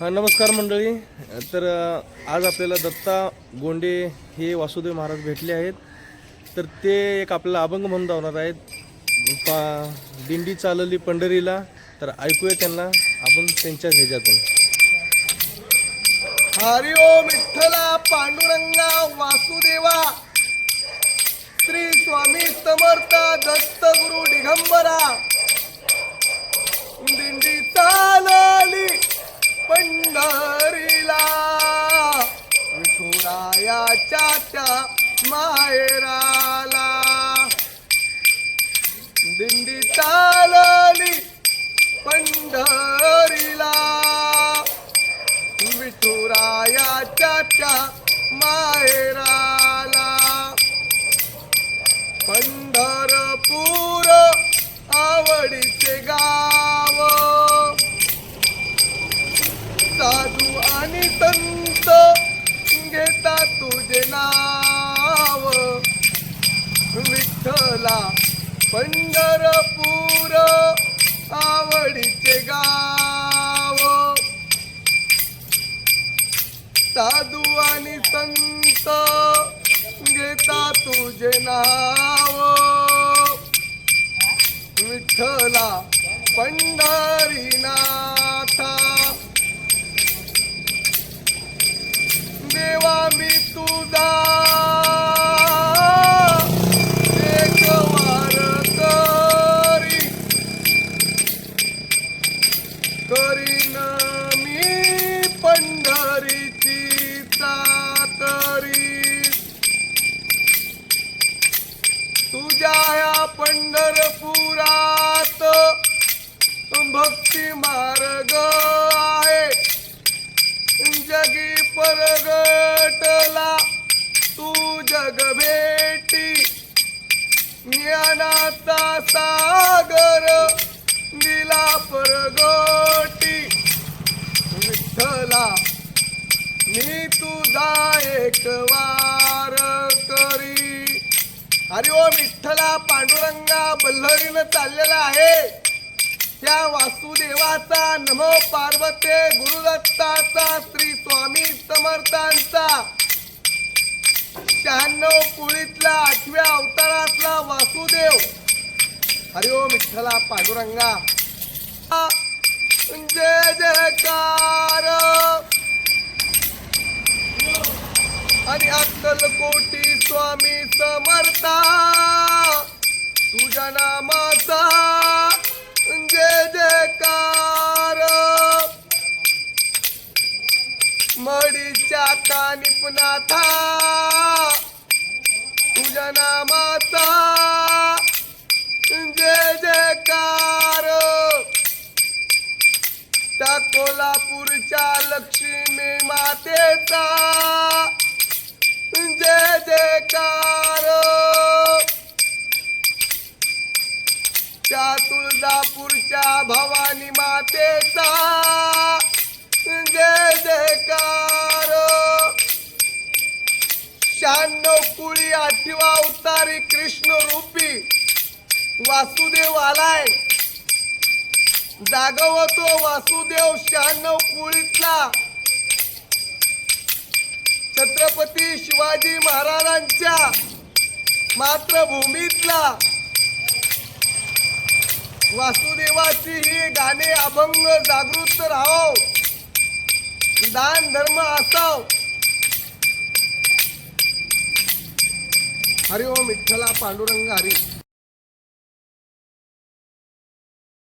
हा नमस्कार मंडळी. तर आज आपल्याला दत्ता गोंडे हे वासुदेव महाराज भेटले आहेत. तर ते एक आपल्याला अभंग म्हणून धावणार आहेत. पा दिंडी चालवली पंढरीला. तर ऐकूया त्यांना. आपण त्यांच्या ह्याच्यातून. हरि ओम विठ्ठला पांडुरंगा वासुदेवा. श्री स्वामी समर्थ दत्त गुरु दिगंबरा. दिंडी चालली. पंढरीला. विठुरायाच्या त्या मायराला दिंडी चालली पंढरीला. विठुरायाच्या त्या मायराला पंढरपूर आवडीचे गा मला पंढरपूर आवडीचे गाव. साधू आणि संत घेता तुझे नाव. विठ्ठला पंढरीनाथा. देवा मी तुझा या पंढरपुरात भक्ती मार्ग आहे. जगी परगटला तू जग भेटी ज्ञानाचा सागर दिला परगटी. विठ्ठला मी तुझा एक वार करी हरि ओम विठ्ठला पांडुरंगा बल्हरीनं चाललेला आहे. त्या वासुदेवाचा नमो पार्वते गुरुदत्ताचा श्री स्वामी समर्थांचा. शहाण्णव कुळीतला आठव्या अवतारातला वासुदेव. हरि ओम विठ्ठला पांडुरंगा. जय जयकार. आणि अक्कलकोटी स्वामी समर्था. तुझ्या नामाचा जय जयकार. मडीच्या कानिपनाथा. तुझ्या नामाचा जय जयकार. त्या कोल्हापूरच्या लक्ष्मी मातेचा जय जयकार। त्या तुळजापूरच्या भवानी मातेचा जय जयकार। शहाण्णव कुळी आठवा अवतारी कृष्ण रूपी वासुदेव आलाय। जागवतो वासुदेव शहाण्णव कुळीतला। छत्रपती शिवाजी महाराजांच्या मातृभूमीतला वासुदेवाची ही गाणे अभंग जागृत राहो दान धर्म असाव. हरि ओम विठ्ठला पांडुरंग हरी.